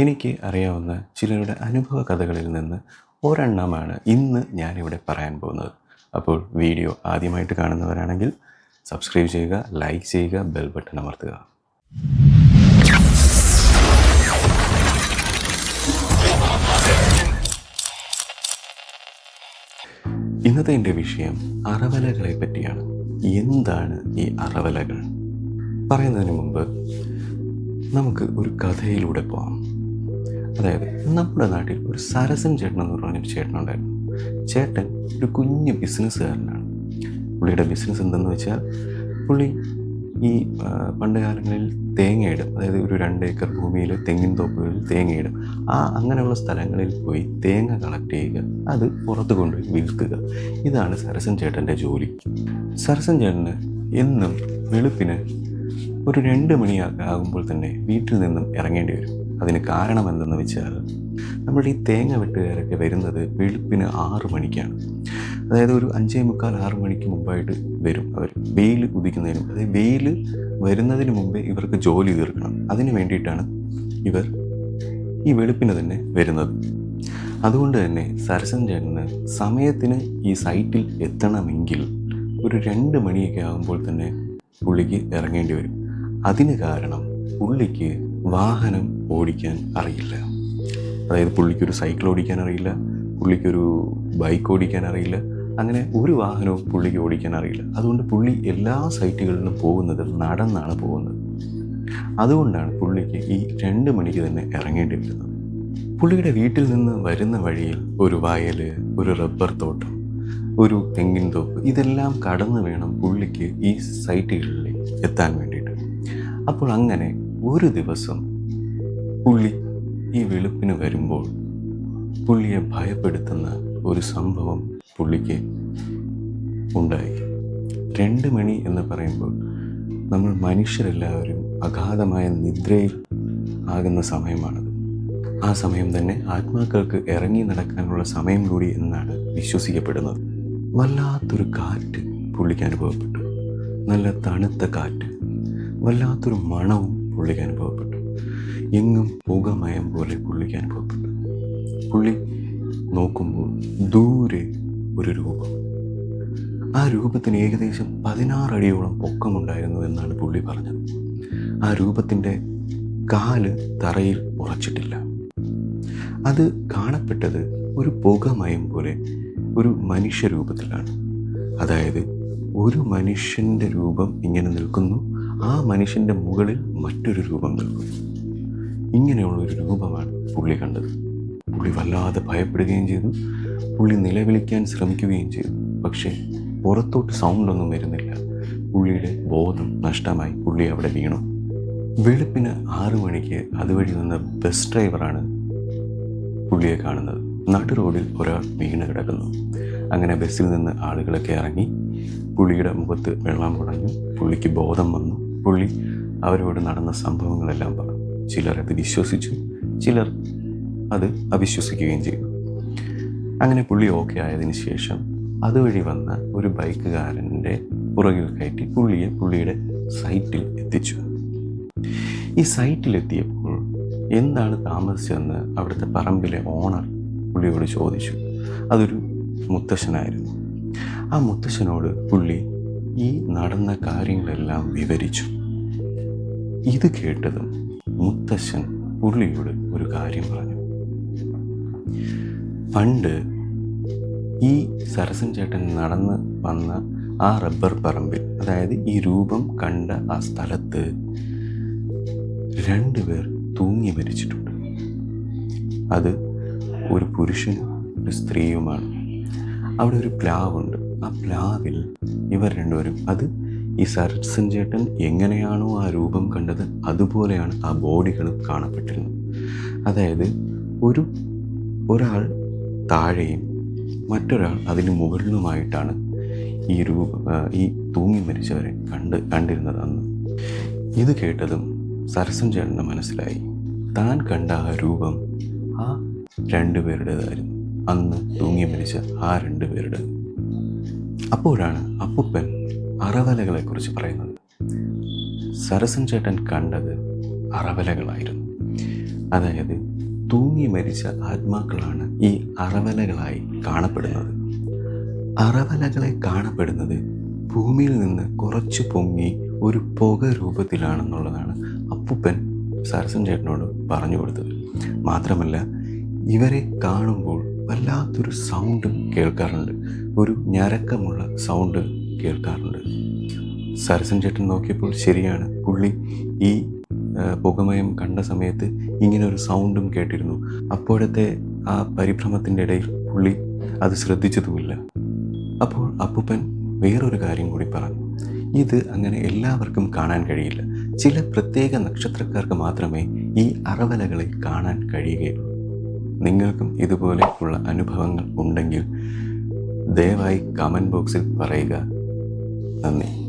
എനിക്ക് അറിയാവുന്ന ചിലരുടെ അനുഭവ കഥകളിൽ നിന്ന് ഒരെണ്ണമാണ് ഇന്ന് ഞാനിവിടെ പറയാൻ പോകുന്നത്. അപ്പോൾ വീഡിയോ ആദ്യമായിട്ട് കാണുന്നവരാണെങ്കിൽ സബ്സ്ക്രൈബ് ചെയ്യുക ലൈക്ക് ചെയ്യുക ബെൽ ബട്ടൺ അമർത്തുക. ഇന്നത്തെ എന്റെ വിഷയം അറവലകളെ പറ്റിയാണ്. എന്താണ് ഈ അറവലകൾ? പറയുന്നതിന് മുമ്പ് നമുക്ക് ഒരു കഥയിലൂടെ പോകാം അതായത് നമ്മുടെ നാട്ടിൽ ഒരു സരസൻ ചേട്ടൻ എന്ന് പറഞ്ഞൊരു ചേട്ടനുണ്ടായിരുന്നു ചേട്ടൻ ഒരു കുഞ്ഞു ബിസിനസ്സുകാരനാണ്. പുള്ളിയുടെ ബിസിനസ് എന്തെന്ന് വെച്ചാൽ പുള്ളി ഈ പണ്ട് കാലങ്ങളിൽ തേങ്ങയിടും അതായത് ഒരു രണ്ട് ഏക്കർ ഭൂമിയിൽ തെങ്ങിൻ തോപ്പുകളിൽ തേങ്ങയിടും ആ അങ്ങനെയുള്ള സ്ഥലങ്ങളിൽ പോയി തേങ്ങ കളക്ട് ചെയ്യുക. അത് പുറത്ത് കൊണ്ടുപോയി വിൽക്കുക. ഇതാണ് സരസൻ ചേട്ടന്റെ ജോലി. സരസൻ ചേട്ടന് എന്നും വെളുപ്പിന് ഒരു രണ്ട് മണിയാകുമ്പോൾ തന്നെ വീട്ടിൽ നിന്നും ഇറങ്ങേണ്ടി വരും. അതിന് കാരണം എന്തെന്ന് വെച്ചാൽ നമ്മുടെ ഈ തേങ്ങ വെട്ടുകാരൊക്കെ വരുന്നത് വെളുപ്പിന് ആറ് മണിക്കാണ്. അതായത് ഒരു അഞ്ചേ മുക്കാൽ ആറ് മണിക്ക് മുമ്പായിട്ട് വരും അവർ. വെയിൽ ഉദിക്കുന്നതിനും അതായത് വെയിൽ വരുന്നതിന് മുമ്പേ ഇവർക്ക് ജോലി തീർക്കണം. അതിന് വേണ്ടിയിട്ടാണ് ഇവർ ഈ വെളുപ്പിന് തന്നെ വരുന്നത്. അതുകൊണ്ട് തന്നെ സരസൻ ചേട്ടന് സമയത്തിന് ഈ സൈറ്റിൽ എത്തണമെങ്കിൽ ഒരു രണ്ട് മണിയൊക്കെ ആകുമ്പോൾ തന്നെ പുള്ളിക്ക് ഇറങ്ങേണ്ടി വരും. അതിന് കാരണം പുള്ളിക്ക് വാഹനം ഓടിക്കാൻ അറിയില്ല. അതായത് പുള്ളിക്കൊരു സൈക്കിൾ ഓടിക്കാൻ അറിയില്ല പുള്ളിക്കൊരു ബൈക്ക് ഓടിക്കാൻ അറിയില്ല അങ്ങനെ ഒരു വാഹനവും പുള്ളിക്ക് ഓടിക്കാൻ അറിയില്ല. അതുകൊണ്ട് പുള്ളി എല്ലാ സൈറ്റുകളിലും പോകുന്നത് നടന്നാണ് പോകുന്നത്. അതുകൊണ്ടാണ് പുള്ളിക്ക് ഈ രണ്ട് മണിക്ക് തന്നെ ഇറങ്ങേണ്ടി വരുന്നത് പുള്ളിയുടെ വീട്ടിൽ നിന്ന് വരുന്ന വഴിയിൽ ഒരു വയൽ ഒരു റബ്ബർ തോട്ടം ഒരു തെങ്ങിൻ തോപ്പ് ഇതെല്ലാം കടന്നു വേണം പുള്ളിക്ക് ഈ സൈറ്റുകളിൽ എത്താൻ വേണ്ടിയിട്ട്. അപ്പോൾ അങ്ങനെ ഒരു ദിവസം പുള്ളി ഈ വെളുപ്പിന് വരുമ്പോൾ പുള്ളിയെ ഭയപ്പെടുത്തുന്ന ഒരു സംഭവം പുള്ളിക്ക് ഉണ്ടായി. രണ്ട് മണി എന്ന് പറയുമ്പോൾ നമ്മൾ മനുഷ്യരെല്ലാവരും അഗാധമായ നിദ്രയിൽ ആകുന്ന സമയമാണത്. ആ സമയം തന്നെ ആത്മാക്കൾക്ക് ഇറങ്ങി നടക്കാനുള്ള സമയം കൂടി എന്നാണ് വിശ്വസിക്കപ്പെടുന്നത്. വല്ലാത്തൊരു കാറ്റ് പുള്ളിക്ക് അനുഭവപ്പെട്ടു. നല്ല തണുത്ത കാറ്റ് വല്ലാത്തൊരു മണവും പുള്ളിക്ക് അനുഭവപ്പെട്ടു. എങ്ങും പുകമയം പോലെ പുള്ളിക്ക് അനുഭവപ്പെട്ടു. പുള്ളി നോക്കുമ്പോൾ ദൂരെ ഒരു രൂപം. ആ രൂപത്തിന് ഏകദേശം പതിനാറടിയോളം പൊക്കമുണ്ടായിരുന്നു എന്നാണ് പുള്ളി പറഞ്ഞത്. ആ രൂപത്തിന്റെ കാൽ തറയിൽ ഉറച്ചിട്ടില്ല. അത് കാണപ്പെട്ടത് ഒരു പുകമയം പോലെ ഒരു മനുഷ്യരൂപത്തിലാണ് അതായത് ഒരു മനുഷ്യന്റെ രൂപം ഇങ്ങനെ നിൽക്കുന്നു ആ മനുഷ്യന്റെ മുകളിൽ മറ്റൊരു രൂപം നൽകും ഇങ്ങനെയുള്ള ഒരു രൂപമാണ് പുള്ളി കണ്ടത്. പുള്ളി വല്ലാതെ ഭയപ്പെടുകയും ചെയ്തു. പുള്ളി നിലവിളിക്കാൻ ശ്രമിക്കുകയും ചെയ്തു. പക്ഷേ പുറത്തോട്ട് സൗണ്ടൊന്നും വരുന്നില്ല. പുള്ളിയുടെ ബോധം നഷ്ടമായി. പുള്ളി അവിടെ വീണു. വെളുപ്പിന് ആറു മണിക്ക് അതുവഴി വന്ന ബസ് ഡ്രൈവറാണ് പുള്ളിയെ കാണുന്നത്. നടു റോഡിൽ ഒരാൾ വീണ് കിടക്കുന്നു. അങ്ങനെ ബസ്സിൽ നിന്ന് ആളുകളൊക്കെ ഇറങ്ങി. പുള്ളിയുടെ മുഖത്ത് വെള്ളം കുടഞ്ഞു. പുള്ളിക്ക് ബോധം വന്നു. പുള്ളി അവരോട് നടന്ന സംഭവങ്ങളെല്ലാം പറഞ്ഞു. ചിലർ അത് വിശ്വസിച്ചു ചിലർ അത് അവിശ്വസിക്കുകയും ചെയ്തു. അങ്ങനെ പുള്ളി ഓക്കെ ആയതിനു ശേഷം അതുവഴി വന്ന ഒരു ബൈക്കുകാരന്റെ പുറകിൽ കയറ്റി പുള്ളിയെ പുള്ളിയുടെ സൈറ്റിൽ എത്തിച്ചു. ഈ സൈറ്റിലെത്തിയപ്പോൾ എന്താണ് താമസിച്ചതെന്ന് അവിടുത്തെ പറമ്പിലെ ഓണർ പുള്ളിയോട് ചോദിച്ചു. അതൊരു മുത്തശ്ശനായിരുന്നു. ആ മുത്തശ്ശനോട് പുള്ളി ഈ നടന്ന കാര്യങ്ങളെല്ലാം വിവരിച്ചു. ഇത് കേട്ടതും മുത്തശ്ശൻ പുള്ളിയോട് ഒരു കാര്യം പറഞ്ഞു. പണ്ട് ഈ സരസൻ ചേട്ടൻ നടന്ന് വന്ന ആ റബ്ബർ പറമ്പിൽ അതായത് ഈ രൂപം കണ്ട ആ സ്ഥലത്ത് രണ്ടുപേർ തൂങ്ങി മരിച്ചിട്ടുണ്ട്. അത് ഒരു പുരുഷനും ഒരു സ്ത്രീയുമാണ്. അവിടെ ഒരു പ്ലാവുണ്ട്. പ്ലാവിൽ ഇവർ രണ്ടുപേരും. അത് ഈ സരസൻ ചേട്ടൻ എങ്ങനെയാണോ ആ രൂപം കണ്ടത് അതുപോലെയാണ് ആ ബോഡികളും കാണപ്പെട്ടിരുന്നത്. അതായത് ഒരു ഒരാൾ താഴെയും മറ്റൊരാൾ അതിന് മുകളിലുമായിട്ടാണ് ഈ രൂപ ഈ തൂങ്ങി മരിച്ചവരെ കണ്ട് കണ്ടിരുന്നത് അന്ന് ഇത് കേട്ടതും സരസൻ ചേട്ടന് മനസ്സിലായി. താൻ കണ്ട ആ രൂപം ആ രണ്ടുപേരുടേതായിരുന്നു. അന്ന് തൂങ്ങി മരിച്ച ആ രണ്ടുപേരുടെ അപ്പോഴാണ് അപ്പുപ്പൻ അറവലകളെക്കുറിച്ച് പറയുന്നത്. സരസൻ ചേട്ടൻ കണ്ടത് അറവലകളായിരുന്നു. അതായത് തൂങ്ങി മരിച്ച ആത്മാക്കളാണ് ഈ അറവലകളായി കാണപ്പെടുന്നത്. അറവലകളെ കാണപ്പെടുന്നത് ഭൂമിയിൽ നിന്ന് കുറച്ച് പൊങ്ങി ഒരു പുക രൂപത്തിലാണെന്നുള്ളതാണ് അപ്പുപ്പൻ സരസൻ ചേട്ടനോട് പറഞ്ഞു കൊടുത്തത്. മാത്രമല്ല ഇവരെ കാണുമ്പോൾ വല്ലാത്തൊരു സൗണ്ടും കേൾക്കാറുണ്ട്. ഒരു ഞരക്കമുള്ള സൗണ്ട് കേൾക്കാറുണ്ട്. സരസൻ ചേട്ടൻ നോക്കിയപ്പോൾ ശരിയാണ്. പുള്ളി ഈ പുകമയം കണ്ട സമയത്ത് ഇങ്ങനെ ഒരു സൗണ്ടും കേട്ടിരുന്നു. അപ്പോഴത്തെ ആ പരിഭ്രമത്തിന്റെ ഇടയിൽ പുള്ളി അത് ശ്രദ്ധിച്ചതുമില്ല. അപ്പോൾ അപ്പൂപ്പൻ വേറൊരു കാര്യം കൂടി പറഞ്ഞു. ഇത് അങ്ങനെ എല്ലാവർക്കും കാണാൻ കഴിയില്ല. ചില പ്രത്യേക നക്ഷത്രക്കാർക്ക് മാത്രമേ ഈ അറവലകളെ കാണാൻ കഴിയുകയുള്ളൂ. നിങ്ങൾക്കും ഇതുപോലെ ഉള്ള അനുഭവങ്ങൾ ഉണ്ടെങ്കിൽ ദയവായി കമന്റ് ബോക്സിൽ പറയുക. നന്ദി.